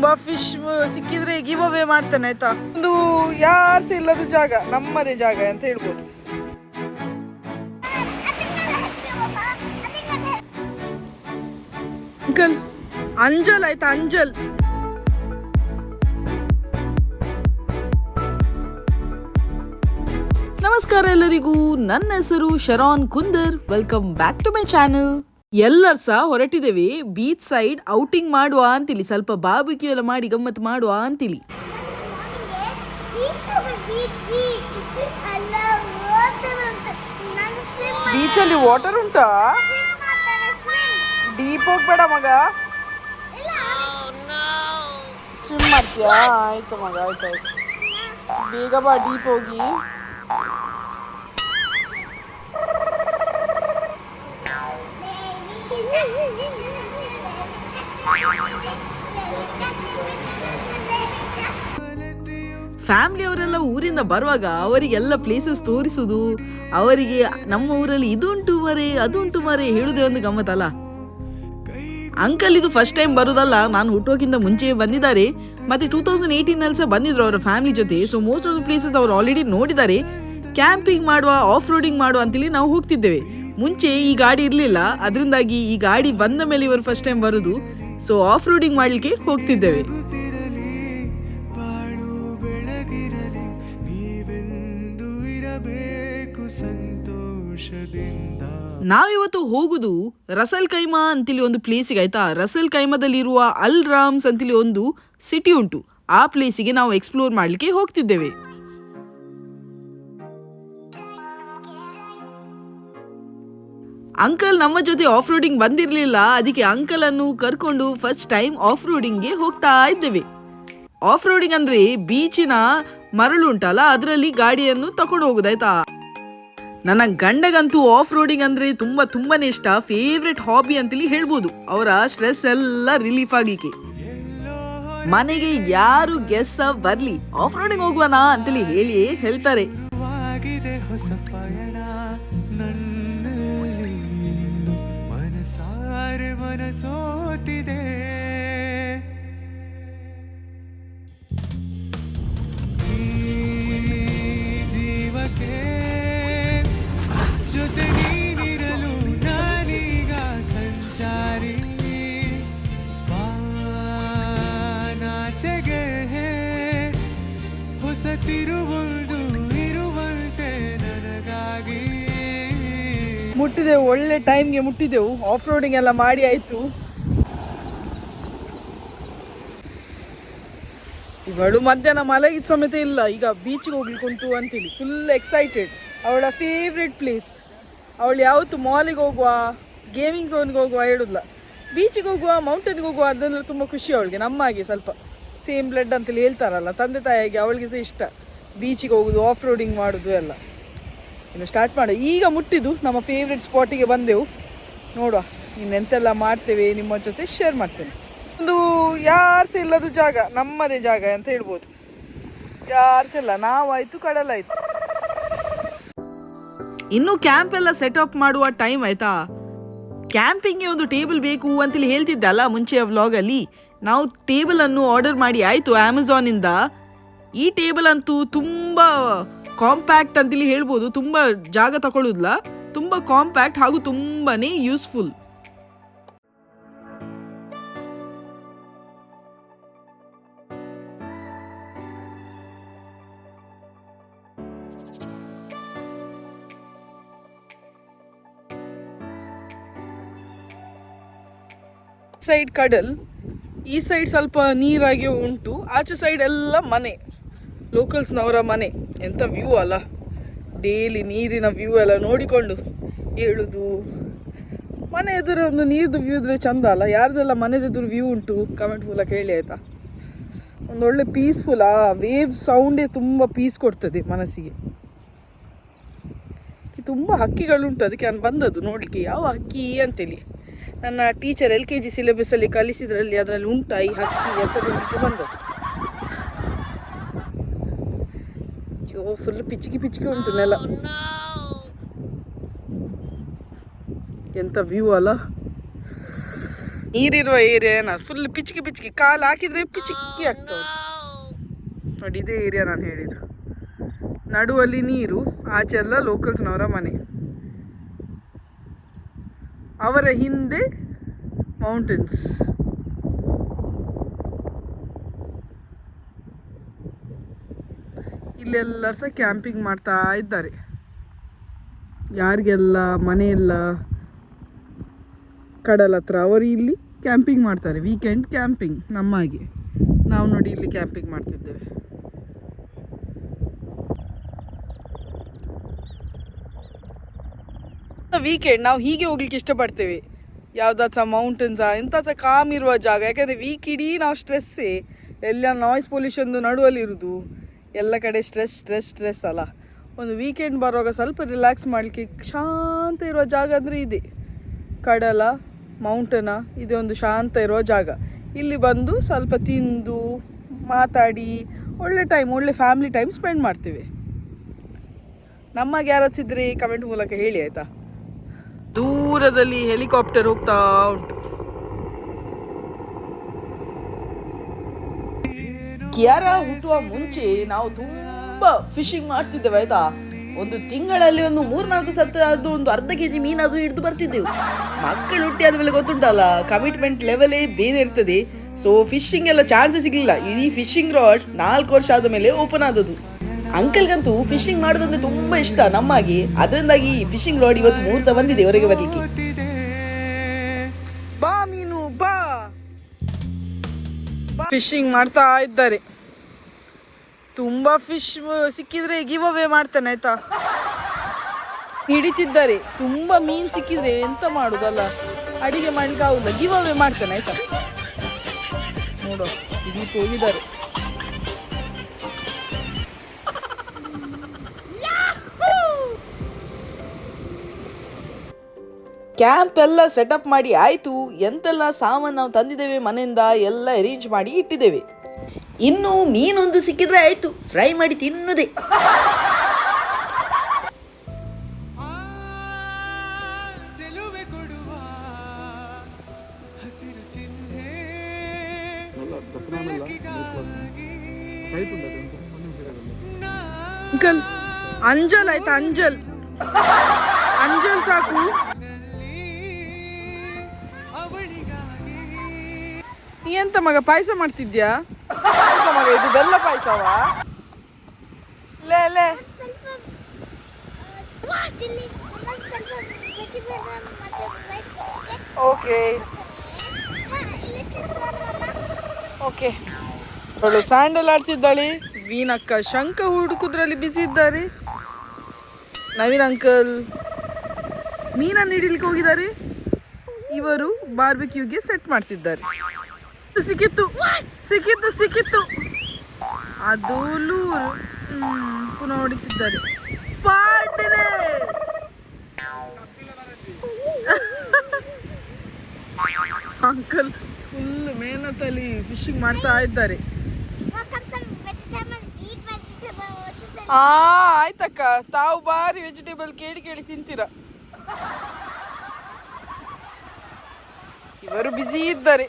ತುಂಬಾ ಫಿಶ್ ಸಿಕ್ಕಿದ್ರೆ give away ಮಾಡ್ತಾನೆ, ಆಯ್ತಾ? ಒಂದು ಯಾರ್ಸ ಇಲ್ಲದ ಜಾಗ, ನಮ್ಮದೇ ಜಾಗ ಅಂತ ಹೇಳ್ಬೋದು. ಅಂಕಲ್, ಅಂಜಲ್ ಆಯ್ತಾ, ಅಂಜಲ್? ನಮಸ್ಕಾರ ಎಲ್ಲರಿಗೂ, ನನ್ನ ಹೆಸರು Sharon Kundar. Welcome back to my channel ಎಲ್ಲರ ಸಹ ಹೊರಟಿದ್ದೇವೆ ಬೀಚ್ ಸೈಡ್ ಔಟಿಂಗ್ ಮಾಡುವ ಅಂತಿಲಿ. ಸ್ವಲ್ಪ ಬಾಬಿಕ್ಯೂ ಎಲ್ಲ ಮಾಡಿ ಗಮ್ಮತ್ ಮಾಡುವ ಅಂತಿಲಿ. ಬೀಚಲ್ಲಿ ವಾಟರ್ ಉಂಟಾ? ಡೀಪ್ ಹೋಗ್ಬೇಡ ಮಗ. ಸ್ವಿಮ್ ಮಾಡ್ತೀಯಾ? ಆಯ್ತು ಮಗ ಆಯ್ತಾಯ್ತು ಬೇಗ ಬಾ ಡೀಪ್ ಹೋಗಿ. ಫ್ಯಾಮಿಲಿ ಅವರೆಲ್ಲ ಊರಿಂದ ಬರುವಾಗ ಅವರಿಗೆಲ್ಲ ಪ್ಲೇಸಸ್ ತೋರಿಸುದು, ಅವರಿಗೆ ನಮ್ಮ ಊರಲ್ಲಿ ಇದುಂಟು ಮರೆ, ಅದುಂಟು ಮರೆ ಹೇಳುದೇ ಒಂದು ಗಮ್ಮತ್ತಲ್ಲ? ಅಂಕಲ್ ಇದು ಫಸ್ಟ್ ಟೈಮ್ ಬರೋದಲ್ಲ, ನಾನು ಹುಟ್ಟೋಕ್ಕಿಂತ ಮುಂಚೆ ಬಂದಿದ್ದಾರೆ. ಮತ್ತೆ ಟೂ ತೌಸಂಡ್ ಏಯ್ಟೀನಲ್ಲಿ ಸಹ ಬಂದಿದ್ರು ಅವರ ಫ್ಯಾಮಿಲಿ ಜೊತೆ. So most of the places ಅವರು ಆಲ್ರೆಡಿ ನೋಡಿದ್ದಾರೆ. ಕ್ಯಾಂಪಿಂಗ್ ಮಾಡುವ ಆಫ್ ರೋಡಿಂಗ್ ಮಾಡುವ ಅಂತೇಳಿ ನಾವು ಹೋಗ್ತಿದ್ದೇವೆ. ಮುಂಚೆ ಈ ಗಾಡಿ ಇರಲಿಲ್ಲ, ಅದರಿಂದಾಗಿ ಈ ಗಾಡಿ ಬಂದ ಮೇಲೆ ಇವರು ಫಸ್ಟ್ ಟೈಮ್ ಬರೋದು. ಸೊ ಆಫ್ ರೋಡಿಂಗ್ ಮಾಡಲಿಕ್ಕೆ ಹೋಗ್ತಿದ್ದೇವೆ. ನಾವಿವತ್ತು ಹೋಗುದು ರಸಲ್ ಕೈಮಾ ಅಂತೇಳಿ ಒಂದು ಪ್ಲೇಸಿಗೆ ಆಯ್ತಾ? ರಸಲ್ ಕೈಮಾದಲ್ಲಿರುವ ಅಲ್ ರಾಮ್ಸ್ ಅಂತೇಳಿ ಒಂದು ಸಿಟಿ ಉಂಟು. ಆ ಪ್ಲೇಸಿಗೆ ನಾವು ಎಕ್ಸ್ಪ್ಲೋರ್ ಮಾಡಲಿಕ್ಕೆ ಹೋಗ್ತಿದ್ದೇವೆ. ಅಂಕಲ್ ನಮ್ಮ ಜೊತೆ ಆಫ್ ರೋಡಿಂಗ್ ಬಂದಿರಲಿಲ್ಲ. ಅದಕ್ಕೆ ಅಂಕಲ್ ಅನ್ನು ಕರ್ಕೊಂಡು ಫಸ್ಟ್ ಟೈಮ್ ಆಫ್ ರೋಡಿಂಗ್ಗೆ ಹೋಗ್ತಾ ಇದ್ದೇವೆ. ಆಫ್ ರೋಡಿಂಗ್ ಅಂದ್ರೆ ಬೀಚಿನ ಮರಳು ಉಂಟಲ್ಲ, ಅದರಲ್ಲಿ ಗಾಡಿಯನ್ನು ತಕೊಂಡು ಹೋಗುದಾಯ್ತಾ? ನನ್ನ ಗಂಡಗಂತೂ ಆಫ್ ರೋಡಿಂಗ್ ಅಂದ್ರೆ ತುಂಬಾ ತುಂಬಾನೇ ಇಷ್ಟ. ಫೇವ್ರೆಟ್ ಹಾಬಿ ಅಂತೇಳಿ ಹೇಳ್ಬೋದು. ಅವರ ಸ್ಟ್ರೆಸ್ ಎಲ್ಲ ರಿಲೀಫ್ ಆಗಲಿಕ್ಕೆ. ಮನೆಗೆ ಯಾರು ಗೆಸ್ ಬರ್ಲಿ. ಆಫ್ ರೋಡಿಂಗ್ ಹೋಗುವನಾ ಅಂತೇಳಿ ಹೇಳಿ ಹೇಳ್ತಾರೆ. ಮನಸೋತಿದೆ ಈ ಜೀವಕ್ಕೆ ಜೊತೆ ನೀನಿರಲು ನಾನೀಗ ಸಂಚಾರಿ. ಬಾನಾಚೆಗೆ ಹೊಸ ಮುಟ್ಟಿದೆವು ಒಳ್ಳೆ ಟೈಮ್ಗೆ ಮುಟ್ಟಿದೆವು. ಆಫ್ ರೋಡಿಂಗ್ ಎಲ್ಲ ಮಾಡಿ ಆಯಿತು. ಇವಳು ಮಧ್ಯಾಹ್ನ ಮಲಗಿದ ಸಮೇತ ಇಲ್ಲ. ಈಗ ಬೀಚ್ಗೆ ಹೋಗ್ಲಿಕ್ಕೆ ಉಂಟು ಅಂತೇಳಿ ಫುಲ್ ಎಕ್ಸೈಟೆಡ್ ಅವಳ ಫೇವ್ರೆಟ್ ಪ್ಲೇಸ್ ಅವಳು ಯಾವತ್ತು ಮಾಲಿಗೆ ಹೋಗುವ ಗೇಮಿಂಗ್ ಝೋನ್ಗೆ ಹೋಗುವ ಹೇಳುದಿಲ್ಲ. ಬೀಚಿಗೆ ಹೋಗುವ ಮೌಂಟೇನ್ಗೆ ಹೋಗುವ ಅದಂದ್ರೆ ತುಂಬ ಖುಷಿ ಅವಳಿಗೆ ನಮ್ಮ ಹಾಗೆ ಸ್ವಲ್ಪ. ಸೇಮ್ ಬ್ಲಡ್ ಅಂತೇಳಿ ಹೇಳ್ತಾರಲ್ಲ, ತಂದೆ ತಾಯಿಗೆ ಅವಳಿಗೆ ಸಹ ಇಷ್ಟ. ಬೀಚಿಗೆ ಹೋಗುದು ಆಫ್ ರೋಡಿಂಗ್ ಮಾಡುದು ಎಲ್ಲ. ಇನ್ನು ಸ್ಟಾರ್ಟ್ ಮಾಡು ಈಗ ಮುಟ್ಟಿದ್ದು ನಮ್ಮ ಫೇವ್ರೆಟ್ ಸ್ಪಾಟಿಗೆ ಬಂದೆವು. ನೋಡುವ ಇನ್ನೆಂತೆಲ್ಲ ಮಾಡ್ತೇವೆ ನಿಮ್ಮ ಜೊತೆ ಶೇರ್ ಮಾಡ್ತೇನೆ. ಒಂದು ಯಾರು ಇಲ್ಲದ ಜಾಗ, ನಮ್ಮದೇ ಜಾಗ ಅಂತ ಹೇಳ್ಬೋದು. ಯಾರು ಇಲ್ಲ, ನಾವಾಯ್ತು, ಕಡಲಾಯ್ತು. ಇನ್ನು ಕ್ಯಾಂಪ್ ಎಲ್ಲ ಸೆಟಪ್ ಮಾಡುವ ಟೈಮ್ ಆಯ್ತಾ? ಕ್ಯಾಂಪಿಂಗ್ಗೆ ಒಂದು ಟೇಬಲ್ ಬೇಕು ಅಂತೇಳಿ ಹೇಳ್ತಿದ್ದಲ್ಲ ಮುಂಚೆಯ ವ್ಲಾಗಲ್ಲಿ ನಾವು ಟೇಬಲ್ ಅನ್ನು ಆರ್ಡರ್ ಮಾಡಿ ಆಯಿತು ಅಮೆಝಾನಿಂದ ಈ ಟೇಬಲ್ ಅಂತೂ ತುಂಬ ಕಾಂಪ್ಯಾಕ್ಟ್ ಅಂತ ಇಲ್ಲಿ ಹೇಳ್ಬೋದು, ತುಂಬ ಜಾಗ ತಗೊಳ್ಳೋದಿಲ್ಲ ತುಂಬ ಕಾಂಪ್ಯಾಕ್ಟ್ ಹಾಗೂ ತುಂಬಾನೇ ಯೂಸ್ಫುಲ್ ಸೈಡ್ ಕಡಲ್, ಈ ಸೈಡ್ ಸ್ವಲ್ಪ ನೀರಾಗಿ ಉಂಟು, ಆಚೆ ಸೈಡ್ ಎಲ್ಲ ಮನೆ. ಲೋಕಲ್ಸ್ನವರ ಮನೆ. ಎಂಥ ವ್ಯೂ ಅಲ್ಲ. ಡೈಲಿ ನೀರಿನ ವ್ಯೂ ಎಲ್ಲ ನೋಡಿಕೊಂಡು ಹೇಳುದು. ಮನೆ ಎದುರು ಒಂದು ನೀರ್ದು ವ್ಯೂ ಇದ್ರೆ ಚಂದ ಅಲ್ಲ. ಯಾರ್ದೆಲ್ಲ ಮನೆದೆದುರು ವ್ಯೂ ಉಂಟು ಕಮೆಂಟ್ ಮೂಲಕ ಹೇಳಿ ಆಯ್ತಾ? ಒಂದು ಒಳ್ಳೆ ಪೀಸ್ಫುಲ್ ಆ ವೇವ್ ಸೌಂಡೇ ತುಂಬ ಪೀಸ್ ಕೊಡ್ತದೆ ಮನಸ್ಸಿಗೆ. ತುಂಬ ಹಕ್ಕಿಗಳುಂಟು ಅದಕ್ಕೆ ನಾನು ಬಂದದ್ದು ನೋಡಲಿಕ್ಕೆ. ಯಾವ ಹಕ್ಕಿ ಅಂತೇಳಿ. ನನ್ನ ಟೀಚರ್ ಎಲ್ ಕೆ ಜಿ ಸಿಲೆಬಸಲ್ಲಿ ಕಲಿಸಿದ್ರಲ್ಲಿ ಅದರಲ್ಲಿ ಉಂಟಾ ಈ ಹಕ್ಕಿ ಅಂತ ಬಂದದ್ದು. ಅಯ್ಯೋ ಫುಲ್ ಪಿಚ್ಕಿ ಪಿಚ್ಕಿ ಉಂಟು ನೆಲ ಎಂಥ ವ್ಯೂ ಅಲ್ಲ ನೀರಿರುವ ಏರಿಯಾನ ಫುಲ್ ಪಿಚ್ಕಿ ಪಿಚ್ಕಿ ಕಾಲು ಹಾಕಿದ್ರೆ ಪಿಚಿಕ್ಕಿ ಆಗ್ತವೆ ನೋಡಿ ಇದೇ ಏರಿಯಾ ನಾನು ಹೇಳಿದ್ದು ನಡುವಲ್ಲಿ ನೀರು ಆಚೆ ಎಲ್ಲ ಲೋಕಲ್ಸ್ನವರ ಮನೆ ಅವರ ಹಿಂದೆ ಮೌಂಟೇನ್ಸ್ ಇಲ್ಲೆಲ್ಲ ಸಹ ಕ್ಯಾಂಪಿಂಗ್ ಮಾಡ್ತಾ ಇದ್ದಾರೆ. ಯಾರಿಗೆಲ್ಲ ಮನೆ ಇಲ್ಲ, ಕಡಲ ಹತ್ರ, ಅವರು ಇಲ್ಲಿ ಕ್ಯಾಂಪಿಂಗ್ ಮಾಡ್ತಾರೆ. ವೀಕೆಂಡ್ ಕ್ಯಾಂಪಿಂಗ್ ನಮ್ಮ ಹಾಗೆ ನಾವು ನೋಡಿ ಇಲ್ಲಿ ಕ್ಯಾಂಪಿಂಗ್ ಮಾಡ್ತಿದ್ದೇವೆ. ವೀಕೆಂಡ್ ನಾವು ಹೀಗೆ ಹೋಗ್ಲಿಕ್ಕೆ ಇಷ್ಟಪಡ್ತೇವೆ. ಯಾವುದಾದ್ರು ಸಹ ಎಂತ ಎಂಥ ಸಹ ಕಾಮ್ ಇರುವ ಜಾಗ. ಯಾಕಂದರೆ ವೀಕ್ ಇಡೀ ನಾವು ಸ್ಟ್ರೆಸ್ಸೇ ಎಲ್ಲ ನಾಯ್ಸ್ ಪೊಲ್ಯೂಷನ್ದು ನಡುವಲ್ಲಿ ಇರೋದು ಎಲ್ಲ ಕಡೆ ಸ್ಟ್ರೆಸ್ ಸ್ಟ್ರೆಸ್ ಸ್ಟ್ರೆಸ್ ಅಲ್ಲ. ಒಂದು ವೀಕೆಂಡ್ ಬರುವಾಗ ಸ್ವಲ್ಪ ರಿಲ್ಯಾಕ್ಸ್ ಮಾಡಲಿಕ್ಕೆ ಶಾಂತ ಇರುವ ಜಾಗ ಅಂದರೆ ಇದೆ. ಕಡಲ ಮೌಂಟನ ಇದೆ ಒಂದು ಶಾಂತ ಇರುವ ಜಾಗ. ಇಲ್ಲಿ ಬಂದು ಸ್ವಲ್ಪ ತಿಂದು, ಮಾತಾಡಿ, ಒಳ್ಳೆ ಟೈಮ್ ಒಳ್ಳೆ ಫ್ಯಾಮಿಲಿ ಟೈಮ್ ಸ್ಪೆಂಡ್ ಮಾಡ್ತೀವಿ. ನಮಗೆ ಯಾರಿದ್ರಿ ಕಮೆಂಟ್ ಮೂಲಕ ಹೇಳಿ, ಆಯಿತಾ? ದೂರದಲ್ಲಿ ಹೆಲಿಕಾಪ್ಟರ್ ಹೋಗ್ತಾ ಉಂಟು. ಕಿಯಾರ ಹುಟ್ಟುವ ಮುಂಚೆ ನಾವು ತುಂಬ ಫಿಶಿಂಗ್ ಮಾಡ್ತಿದ್ದೇವೆ, ಆಯ್ತಾ? ಒಂದು ತಿಂಗಳಲ್ಲಿ ಒಂದು ಮೂರ್ನಾಲ್ಕು ಸತ್ರ ಅದು ಒಂದು ಅರ್ಧ ಕೆ ಜಿ ಮೀನಾದ್ರೂ ಹಿಡಿದು ಬರ್ತಿದ್ದೆವು. ಮಕ್ಕಳು ಹುಟ್ಟಿ ಆದ್ಮೇಲೆ ಗೊತ್ತುಂಟಲ್ಲ ಕಮಿಟ್ಮೆಂಟ್ ಲೆವೆಲೇ ಬೇರೆ ಇರ್ತದೆ. ಸೊ ಫಿಶಿಂಗ್ ಎಲ್ಲ ಚಾನ್ಸ್ ಸಿಗಲಿಲ್ಲ. ಈ ಫಿಶಿಂಗ್ ರಾಡ್ ನಾಲ್ಕು ವರ್ಷ ಆದ ಮೇಲೆ ಓಪನ್ ಆದದ್ದು. ಅಂಕಲ್ಗಂತೂ ಫಿಶಿಂಗ್ ಮಾಡೋದಂದ್ರೆ ತುಂಬಾ ಇಷ್ಟ ನಮ್ಮಾಗಿ. ಅದರಿಂದಾಗಿ ಫಿಶಿಂಗ್ ರಾಡ್ ಇವತ್ತು ಮುಹೂರ್ತ ಬಂದಿದೆ ಹೊರಗೆ ಬರಲಿಕ್ಕೆ. ಬಾ ಮೀನು, ಬಾ. ಫಿಶಿಂಗ್ ಮಾಡ್ತಾ ಇದ್ದಾರೆ. ತುಂಬಾ ಫಿಶ್ ಸಿಕ್ಕಿದ್ರೆ ಗಿವ್ ಅವೇ ಮಾಡ್ತಾನೆ, ಆಯ್ತಾ? ಹಿಡಿತಿದ್ದಾರೆ. ತುಂಬಾ ಮೀನ್ ಸಿಕ್ಕಿದ್ರೆ ಎಂತ ಮಾಡುದಲ್ಲ? ಅಡಿಗೆ ಮಾಡ್ಲಿಕ್ಕೆ ಆಗುದಿಲ್ಲ. ಗಿವ್ ಅವೇ ಮಾಡ್ತಾನೆ, ಆಯ್ತಾ? ನೋಡು ಇದು ಹೋಗಿದ್ದಾರೆ ಕ್ಯಾಂಪ್ ಎಲ್ಲ ಸೆಟಪ್ ಮಾಡಿ ಆಯಿತು. ಎಂತೆಲ್ಲ ಸಾಮಾನು ನಾವು ತಂದಿದ್ದೇವೆ ಮನೆಯಿಂದ ಎಲ್ಲ ಅರೇಂಜ್ ಮಾಡಿ ಇಟ್ಟಿದ್ದೇವೆ. ಇನ್ನು ಮೀನೊಂದು ಸಿಕ್ಕಿದ್ರೆ ಆಯಿತು. ಫ್ರೈ ಮಾಡಿ ತಿನ್ನದೆ. ಅಂಕಲ್ ಅಂಜಲ್ ಆಯ್ತಾ ಅಂಜಲ್? ಅಂಜಲ್ ಸಾಕು. ನೀ ಎಂತ ಮಗ ಪಾಯಸ ಮಾಡ್ತಿದ್ಯಾ? ಇದು ಬೆಲ್ಲ ಪಾಯಸವಾ? ಲೇ ಲೇ. ಓಕೆ. ಓಕೆ. ಅವಳು ಸ್ಯಾಂಡಲ್ ಆಡ್ತಿದ್ದಾಳೆ. ವೀನಕ್ಕ ಶಂಕ ಹುಡುಕುದ್ರಲ್ಲಿ ಬಿಸಿ ಇದ್ದಾರೆ. ನವೀನ್ ಅಂಕಲ್ ಮೀನನ್ನು ಹಿಡಿಲಿಕ್ಕೆ ಹೋಗಿದ್ದಾರೆ. ಇವರು ಬಾರ್ಬಿಕ್ಯೂಗೆ ಸೆಟ್ ಮಾಡ್ತಿದ್ದಾರೆ. ಸಿಕ್ಕಿತ್ತು. ಸಿಕ್ಕಿತ್ತು ಸಿಕ್ಕಿತ್ತು. ಅದು ಲೂರು ಹ್ಮ್, ಪುನಃ ಹೊಡಿತಿದ್ದಾರೆ. ಪಾರ್ಟಿನೇ! ಅಂಕಲ್ ಫುಲ್ ಮೇನತಲ್ಲಿ ಫಿಶಿಂಗ್ ಮಾಡ್ತಾ ಇದ್ದಾರೆ. ಆ ಆಯ್ತಕ್ಕ ತಾವು ಬಾರಿ ವೆಜಿಟೇಬಲ್ ಕೇಳಿ ಕೇಳಿ ತಿಂತೀರ. ಇವರು ಬಿಸಿ ಇದ್ದಾರೆ.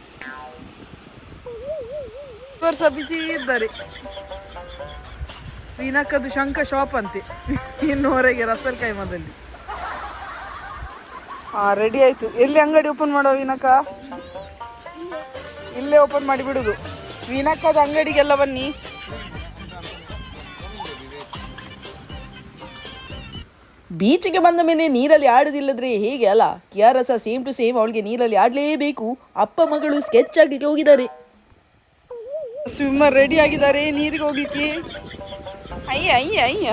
ಇವರು ಸಹ ಬಿಸಿ ಇದ್ದಾರೆ. ವೀನಕ್ಕದು ಶಂಕ ಶಾಪ್ ಅಂತೆ. ಇನ್ನುವರೆಗೆ ರಸಲ್ ಕೈಮದಲ್ಲಿ. ಹಾ ರೆಡಿ ಆಯ್ತು. ಎಲ್ಲಿ ಅಂಗಡಿ ಓಪನ್ ಮಾಡೋ ವೀನಕ್ಕ? ಇಲ್ಲೇ ಓಪನ್ ಮಾಡಿ ಬಿಡುದು. ವೀನಕ್ಕದ ಅಂಗಡಿಗೆಲ್ಲ ಬನ್ನಿ. ಬೀಚ್ಗೆ ಬಂದ ಮೇಲೆ ನೀರಲ್ಲಿ ಆಡುದಿಲ್ಲದ್ರೆ ಹೇಗೆ ಅಲ್ಲ? K R S same to same ಅವಳಿಗೆ ನೀರಲ್ಲಿ ಆಡಲೇಬೇಕು. ಅಪ್ಪ ಮಗಳು ಸ್ಕೆಚ್ ಆಗಲಿಕ್ಕೆ ಹೋಗಿದ್ದಾರೆ. ಸ್ವಿಮ್ಮರ್ ರೆಡಿ ಆಗಿದ್ದಾರೆ ನೀರಿಗೆ ಹೋಗ್ಲಿಕ್ಕೆ. ಅಯ್ಯ ಅಯ್ಯ ಅಯ್ಯ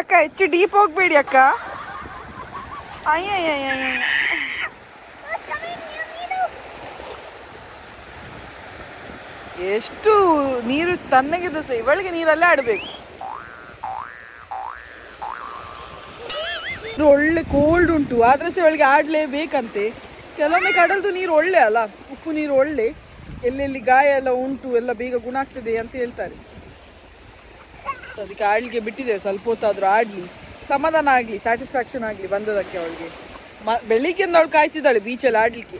ಅಕ್ಕ ಹೆಚ್ಚು ಡೀಪ್ ಹೋಗ್ಬೇಡಿ ಅಕ್ಕ ಅಯ್ಯ ಅಯ್ಯ ಅಯ್ಯ ಎಷ್ಟು ನೀರು ತನ್ನಗೆ ಸಹ ಇವಳಿಗೆ ನೀರಲ್ಲೇ ಆಡಬೇಕು. ಒಳ್ಳೆ ಕೋಲ್ಡ್ ಉಂಟು, ಆದ್ರೆ ಸಹ ಇವಳಿಗೆ ಆಡಲೇಬೇಕಂತೆ. ಕೆಲವೊಮ್ಮೆ ಕಡಲ್ದು ನೀರು ಒಳ್ಳೆ ಅಲ್ಲ, ಉಪ್ಪು ನೀರು ಒಳ್ಳೆ. ಎಲ್ಲೆಲ್ಲಿ ಗಾಯ ಎಲ್ಲ ಉಂಟು, ಎಲ್ಲ ಬೇಗ ಗುಣ ಆಗ್ತದೆ ಅಂತ ಹೇಳ್ತಾರೆ. ಸೊ ಅದಕ್ಕೆ ಆಡ್ಲಿಕ್ಕೆ ಬಿಟ್ಟಿದೆ ಸ್ವಲ್ಪ ಹೊತ್ತಾದ್ರೂ ಆಡ್ಲಿ. ಸಮಾಧಾನ ಆಗಲಿ ಸ್ಯಾಟಿಸ್ಫ್ಯಾಕ್ಷನ್ ಆಗಲಿ ಬಂದದಕ್ಕೆ ಅವಳಿಗೆ. ಮ, ಬೆಳಿಗ್ಗೆಯಿಂದ ಅವಳು ಕಾಯ್ತಿದ್ದಾಳೆ ಬೀಚಲ್ಲಿ ಆಡಲಿಕ್ಕೆ.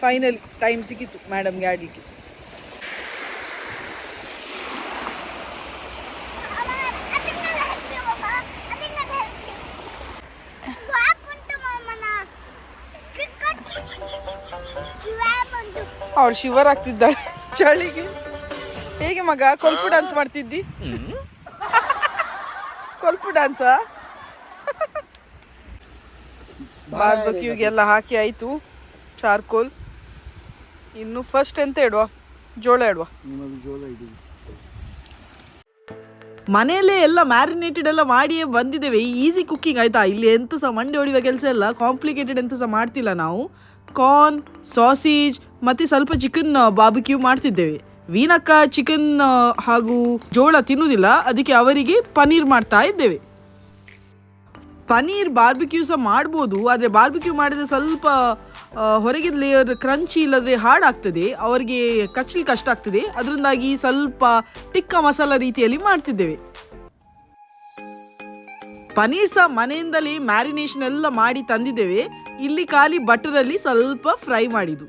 ಫೈನಲ್ ಟೈಮ್ ಸಿಕ್ಕಿತ್ತು ಮೇಡಮ್ಗೆ ಆಡಲಿಕ್ಕೆ. ಅವಳು ಶಿವರ್ ಆಗ್ತಿದ್ದಾಳೆ ಚಳಿಗೆ. ಹೇಗೆ ಮಗ? ಕೊಲ್ಪು ಡಾನ್ಸ್ ಮಾಡ್ತಿದ್ದಿ? ಕೊಲ್ಪು ಡ್ಯಾನ್ಸಾ ಬಾರ್ಬಕ್ಯೂಗೆಲ್ಲ ಹಾಕಿ ಆಯ್ತು. ಚಾರ್ಕೋಲ್. ಇನ್ನು ಫಸ್ಟ್ ಎಂತ ಇಡುವ? ಜೋಳ ಇಡುವ? ಮನೆಯಲ್ಲೇ ಎಲ್ಲ ಮ್ಯಾರಿನೇಟೆಡ್ ಎಲ್ಲ ಮಾಡಿಯೇ ಬಂದಿದ್ದೇವೆ. ಈಸಿ ಕುಕ್ಕಿಂಗ್ ಆಯ್ತಾ? ಇಲ್ಲಿ ಎಂತ ಸಹ ಮಂಡಿ ಹೊಡಿಯುವ ಕೆಲಸ ಎಲ್ಲ ಕಾಂಪ್ಲಿಕೇಟೆಡ್ ಎಂತ ಸಹ ಮಾಡ್ತಿಲ್ಲ ನಾವು. ಕಾರ್ನ್, ಸಾಸೇಜ್ ಮತ್ತೆ ಸ್ವಲ್ಪ ಚಿಕನ್ ಬಾಬಿಕ್ಯೂ ಮಾಡ್ತಿದ್ದೇವೆ. ವೀನಕ್ಕ ಚಿಕನ್ ಹಾಗೂ ಜೋಳ ತಿನ್ನುವುದಿಲ್ಲ. ಅದಕ್ಕೆ ಅವರಿಗೆ ಪನೀರ್ ಮಾಡ್ತಾ ಇದ್ದೇವೆ. ಪನೀರ್ ಬಾರ್ಬಿಕ್ಯೂ ಸಹ ಮಾಡ್ಬೋದು. ಆದರೆ ಬಾರ್ಬಿಕ್ಯೂ ಮಾಡಿದ್ರೆ ಸ್ವಲ್ಪ ಹೊರಗಿದ ಲೇಯರ್ ಕ್ರಂಚಿ ಇಲ್ಲದ್ರೆ ಹಾಡಾಗ್ತದೆ. ಅವರಿಗೆ ಕಚ್ಚಲಿ ಕಷ್ಟ ಆಗ್ತದೆ. ಅದರಿಂದಾಗಿ ಸ್ವಲ್ಪ ಟಿಕ್ಕ ಮಸಾಲ ರೀತಿಯಲ್ಲಿ ಮಾಡ್ತಿದ್ದೇವೆ. ಪನೀರ್ ಸಹ ಮನೆಯಿಂದಲೇ ಮ್ಯಾರಿನೇಷನ್ ಎಲ್ಲ ಮಾಡಿ ತಂದಿದ್ದೇವೆ. ಇಲ್ಲಿ ಖಾಲಿ ಬಟರಲ್ಲಿ ಸ್ವಲ್ಪ ಫ್ರೈ ಮಾಡಿದ್ದು.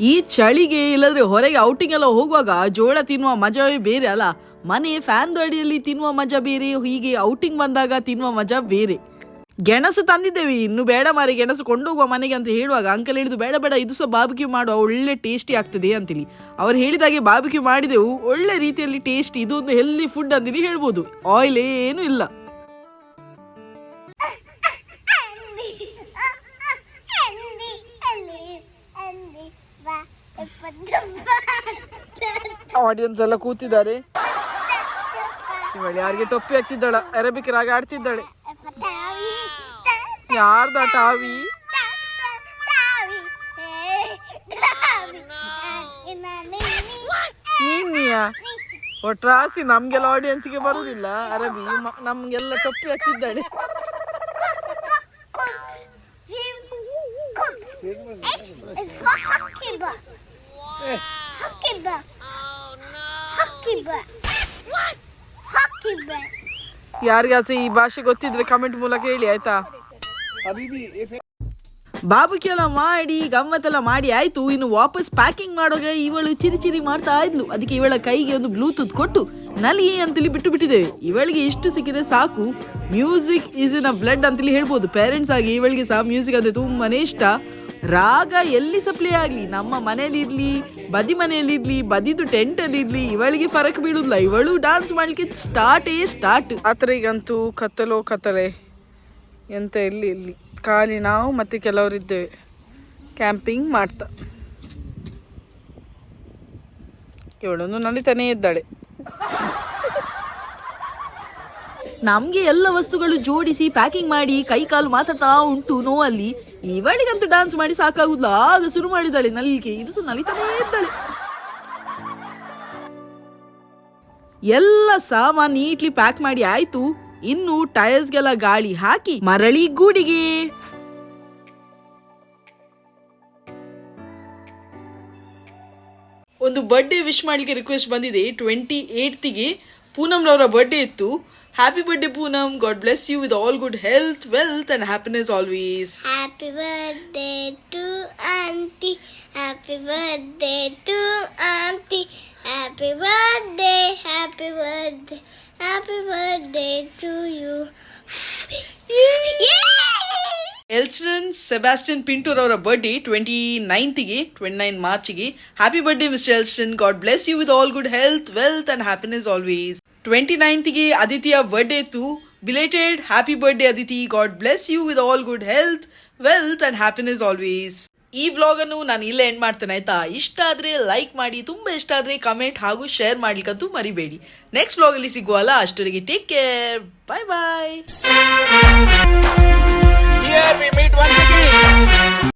ಈ ಚಳಿಗೆ ಇಲ್ಲದ್ರೆ ಹೊರಗೆ ಔಟಿಂಗ್ ಎಲ್ಲ ಹೋಗುವಾಗ ಜೋಳ ತಿನ್ನುವ ಮಜವೇ ಬೇರೆ ಅಲ್ಲ. ಮನೆ ಫ್ಯಾನ್ ದಡಿಯಲ್ಲಿ ತಿನ್ನುವ ಮಜಾ ಬೇರೆ, ಹೀಗೆ ಔಟಿಂಗ್ ಬಂದಾಗ ತಿನ್ನುವ ಮಜಾ ಬೇರೆ. ಗೆಣಸು ತಂದಿದ್ದೇವೆ, ಇನ್ನು ಬೇಡ ಮಾರಿ ಗೆಣಸು ಕೊಂಡೋಗುವ ಮನೆಗೆ ಅಂತ ಹೇಳುವಾಗ ಅಂಕಲ್ ಹೇಳಿದ್ದು, ಬೇಡ ಬೇಡ, ಇದು ಸಹ ಬಾಬಿಕ್ಯೂ ಮಾಡುವ, ಒಳ್ಳೆ ಟೇಸ್ಟಿ ಆಗ್ತದೆ ಅಂತೇಳಿ ಅವ್ರು ಹೇಳಿದಾಗೆ ಬಾಬಿಕ್ಯೂ ಮಾಡಿದೆವು, ಒಳ್ಳೆ ರೀತಿಯಲ್ಲಿ ಟೇಸ್ಟ್ ಇದು ಒಂದು ಹೆಲ್ದಿ ಫುಡ್ ಅಂತೀನಿ ಹೇಳ್ಬೋದು. ಆಯಿಲ್ ಏನೂ ಇಲ್ಲ. ಆಡಿಯನ್ಸ್ ಎಲ್ಲ ಕೂತಿದ್ದಾರೆ. ಇವಳು ಯಾರಿಗೆ ಟೊಪ್ಪಿ ಹಾಕ್ತಿದ್ದಾಳ ಅರೇಬಿಕ್ ರಾಗ ಆಡ್ತಿದ್ದಾಳೆ. ಯಾರ್ದ ಟಾವಿ? ನೀನಿಯಾ ಒಟ್ರಾಸಿ ನಮ್ಗೆಲ್ಲ ಆಡಿಯನ್ಸ್ಗೆ ಬರುದಿಲ್ಲ. ಅರಬಿ ಮ- ನಮ್ಗೆಲ್ಲ ಟೊಪ್ಪಿ ಹಾಕ್ತಿದ್ದಾಳೆ. ಯಾರಿಗಾಸ ಈ ಭಾಷೆ ಗೊತ್ತಿದ್ರೆ ಕಮೆಂಟ್ ಮೂಲಕ ಹೇಳಿ ಆಯ್ತಾ? ಬಾಬುಕೆಲ್ಲ ಮಾಡಿ ಗಮ್ಮತ್ತೆಲ್ಲ ಮಾಡಿ ಆಯ್ತು. ಇನ್ನು ವಾಪಸ್ ಪ್ಯಾಕಿಂಗ್ ಮಾಡುವಾಗ ಇವಳು ಚಿರಿ ಚಿರಿ ಮಾಡ್ತಾ ಇದ್ಲು. ಅದಕ್ಕೆ ಇವಳ ಕೈಗೆ ಒಂದು ಬ್ಲೂಟೂತ್ ಕೊಟ್ಟು ನಲಿ ಅಂತೇಳಿ ಬಿಟ್ಟು ಬಿಟ್ಟಿದ್ದೇವೆ ಇವಳಿಗೆ ಇಷ್ಟು ಸಿಕ್ಕಿದ್ರೆ ಸಾಕು. Music is in a blood ಅಂತೇಳಿ ಹೇಳ್ಬೋದು. ಪೇರೆಂಟ್ಸ್ ಆಗಿ ಇವಳಿಗೆ ಸಹ ಮ್ಯೂಸಿಕ್ ಅಂದ್ರೆ ತುಂಬಾನೇ ಇಷ್ಟ. ರಾಗ ಎಲ್ಲಿ ಸಪ್ಲೈ ಆಗಲಿ? ನಮ್ಮ ಮನೇಲಿ ಇರ್ಲಿ ಬದಿ ಮನೆಯಲ್ಲಿ ಇರ್ಲಿ, ಬದಿದು ಟೆಂಟ್ ಅಲ್ಲಿ ಇರ್ಲಿ, ಇವಳಿಗೆ ಫರಕ್ ಬೀಳುದಿಲ್ಲ. ಇವಳು ಡಾನ್ಸ್ ಮಾಡ್ಲಿಕ್ಕೆ ಸ್ಟಾರ್ಟೇ ಸ್ಟಾರ್ಟ್ ಆತರ ಈಗಂತೂ ಕತ್ತಲೋ ಕತ್ತಲೆ ಎಂತ ಇಲ್ಲಿ ಇಲ್ಲಿ ಖಾಲಿ ನಾವು ಮತ್ತೆ ಕೆಲವರಿದ್ದೇವೆ ಕ್ಯಾಂಪಿಂಗ್ ಮಾಡ್ತಾ. ಇವಳೊಂದು ನಲಿತಾನೇ ಇದ್ದಾಳೆ. ನಮ್ಗೆ ಎಲ್ಲ ವಸ್ತುಗಳು ಜೋಡಿಸಿ ಪ್ಯಾಕಿಂಗ್ ಮಾಡಿ, ಕೈ ಕಾಲು ಮಾತಾಡ್ತಾ ಉಂಟು ನೋವಲ್ಲಿ. ಇವಳಿಗಂತೂ ಡಾನ್ಸ್ ಮಾಡಿ ಸಾಕಾಗುದಿಲ್ಲ ಆಗ ಶುರು ಮಾಡಿದಾಳೆ ನಲಿಕೆ ಇದು ಸಹ ನಲಿತಾನೇ ಇದ್ದಾಳೆ. ಎಲ್ಲ ಸಾಮಾನ್ ನೀಟ್ಲಿ ಪ್ಯಾಕ್ ಮಾಡಿ ಆಯ್ತು. ಇನ್ನು ಟೈರ್ಸ್ಗೆಲ್ಲ ಗಾಳಿ ಹಾಕಿ ಮರಳಿ ಗೂಡಿಗೆ. ಒಂದು ಬರ್ಡೇ ವಿಶ್ ಮಾಡ್ಲಿಕ್ಕೆ ರಿಕ್ವೆಸ್ಟ್ ಬಂದಿದೆ. ಟ್ವೆಂಟಿ ಪೂನಮ್ ಪೂನಮ್ರವರ ಬರ್ಡೇ ಇತ್ತು. Happy birthday Poonam God bless you with all good health wealth and happiness always Happy birthday to Auntie. Happy birthday to Auntie. Happy birthday, happy birthday, happy birthday to you. Yay! Elston Sebastian Pintor ಅವರ birthday twenty ನೈನ್ತಿಗೆ twenty nine ಮಾರ್ಚ್ಗೆ happy birthday mister Elston God bless you with all good health wealth and happiness always twenty ನೈನ್ತ್ಗೆ ಅದಿತಿಯ birthday ಇತ್ತು belated happy birthday Aditi God bless you with all good health wealth and happiness always ಈ vlog ಅನ್ನು ನಾನು ಇಲ್ಲೇ end ಮಾಡ್ತೇನೆ, ಆಯ್ತಾ? ಇಷ್ಟ ಆದ್ರೆ ಲೈಕ್ ಮಾಡಿ, ತುಂಬಾ ಇಷ್ಟ ಆದ್ರೆ ಕಮೆಂಟ್ ಹಾಗೂ ಶೇರ್ ಮಾಡ್ಲಿಕ್ಕಂತೂ ಮರಿಬೇಡಿ. ನೆಕ್ಸ್ಟ್ ವ್ಲಾಗ್ ಅಲ್ಲಿ ಸಿಗುವಲ್ಲ ಅಷ್ಟರಿಗೆ ಟೇಕ್ ಕೇರ್ ಬಾಯ್ ಬಾಯ್